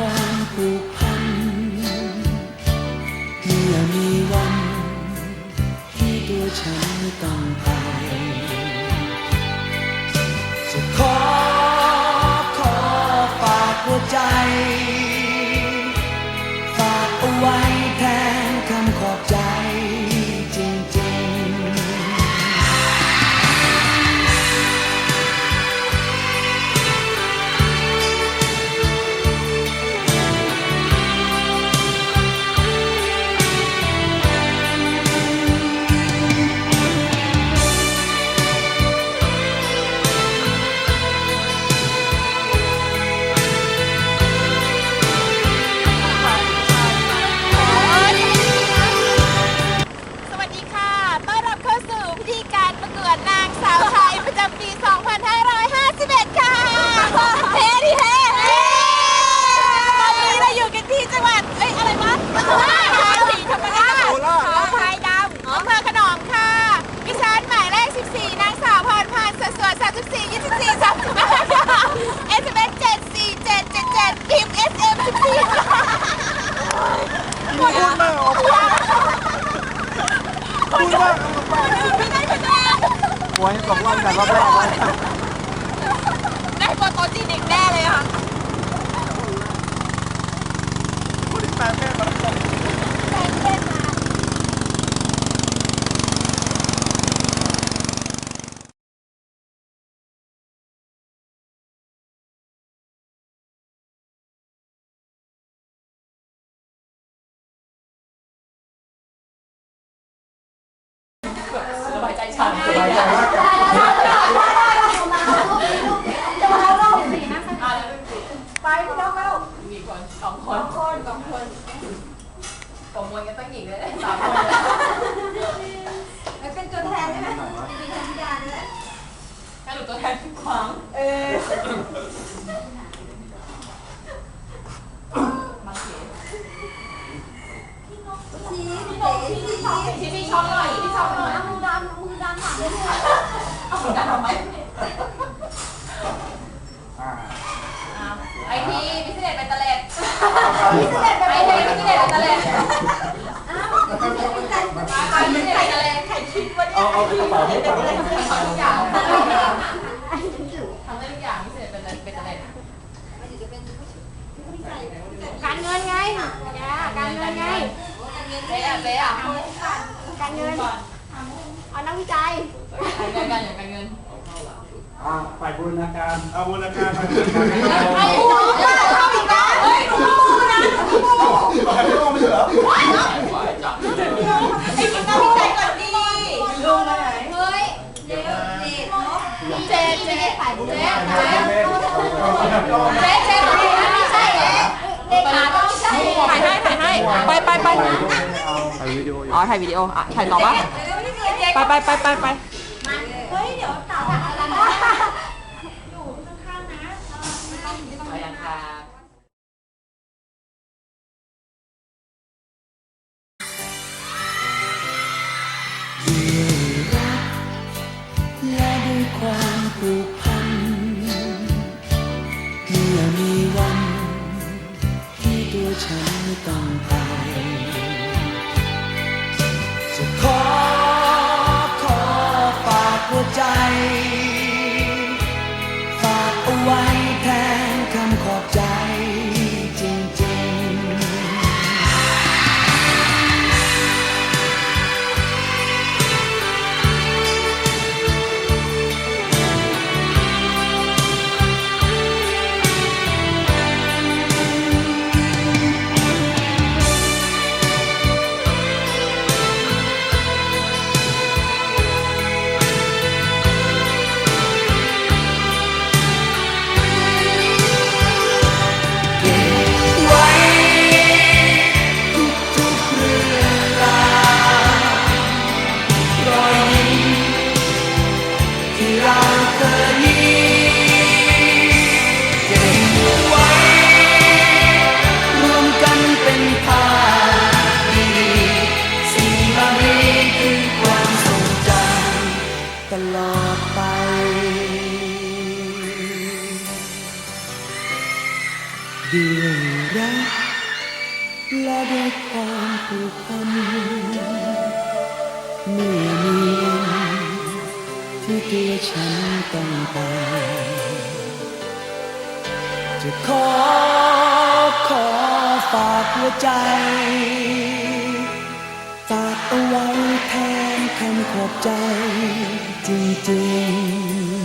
ความผูกพันเมื่อมีวันที่ตัวฉันต้องไป เอ้าเป็นใจเป็นใจไอทีพิเป็นตะเล็ดใครคิดว่าเอาเอากระเป๋าให้ฟังทำทุกอย่างทำได้ทุกางทำได้ทุกอย่าการเงินไงการเงินไงเจ๊อะเจ๊อะการเงินเอานักวิจัยการเงินกันอย่างการเงินอ่าฝ่ายบูรณาการเอาบูรณาการไอ้หนูเข้าอีกแล้วเฮ้ยหนูนะ ไม่ต้องไม่เหรอ ไอ้กินน้ำใจก่อนดีลุงไปไหน เฮ้ยเดี๋ยวเด็กเนาะ เจ๊เจ๊ฝ่ายเจ๊เจ๊ เล่น เจ๊เจ๊ไม่ใช่เลขาต้องใช่ถ่ายให้ถ่ายให้ไปไปไปถ่ายวิดีโออ๋อถ่ายวิดีโออะถ่ายต่อปะไปไปไปไปไปเฮ้ยเดี๋ยวต่อ ด้วยรักและด้วยความผูกพันเมื่อมีวันที่ตัวฉันต้องไป จะขอขอฝากหัวใจฝากเอาไว้แทนคำขอบใจจริงๆ